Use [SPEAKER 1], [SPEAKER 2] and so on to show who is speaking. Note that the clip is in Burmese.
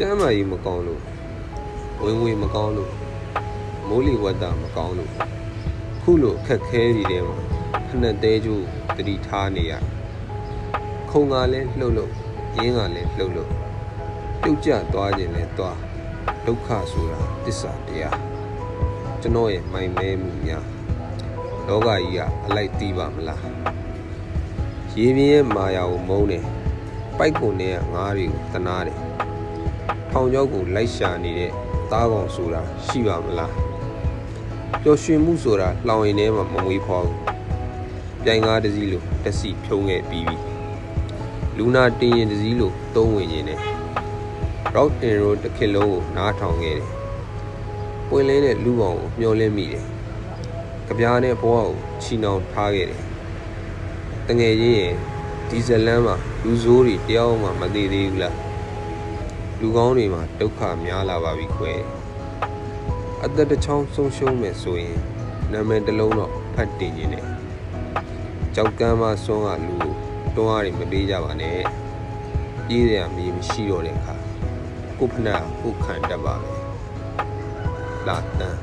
[SPEAKER 1] ကျမ်းမာရေးမကောင်းလို့ဝင်ဝင်မကောင်းလို့မိုးလေဝသမကောင်းလို့ခုလိုအခက်ခဲတွေထဲမှာဖနှက်သေးကျိုးတတိထားနေရခုံကလည်းလှုပ်လှုပ်ရင်းကလည်းလှုပ်လှုပ်ပြုတ်ကျသွားခြင်းလည်းသွားဒုက္ခဆိုတာတစ္ဆာတရားကျွန်တော်ရဲ့မိုင်မဲမှုများလောကကြီးကအလိုက်တီးပါမလားရေပြင်းရဲ့မာယာကိုမုန်းတယ်ပိုက်ကုန်နဲ့ကငားတွေကိုတနာတယ် ထောင်ကျောက်ကိုလိုက်ရှာနေတဲ့သားကောင်ဆိုတာရှိပါမလားပျော်ရွှင်မှုဆိုတာလောင်ရင်ထဲမှာမမွေးဖွားဘူးပြိုင်ကားတစ်စီးလိုတက်စီဖြုံးခဲ့ပြီးပြီလူနာတင်ရင်တစ်စီးလိုသုံးဝင်ရင်နဲ့ rock and roll တစ်ခေတ်လုံးကိုနားထောင်ခဲ့တယ်ပွင့်လင်းတဲ့လူပေါင်းကိုမျောလင်းမိတယ်ကြပြားနဲ့ဘဝကိုချီနှောင်ထားခဲ့တယ်တငယ်ချင်းရင်ဒီဇလန်မှာလူဆိုးတွေတယောက်မှမသေးသေးဘူးလား လူကောင်းတွေမှာဒုက္ခများလာပါပြီခွဲအသက်တစ်ချောင်းဆုံးရှုံးမယ်ဆိုရင်နာမည်တစ်လုံးတော့ဖတ်တင်နေတယ်ကြောက်ကမ်းမဆွမ်းကလူကိုတွန်းအားတွေမပေးကြပါနဲ့ပြေးရမြေမရှိတော့တဲ့အခါကိုဖနာကိုခံတတ်ပါမယ်လာတန်း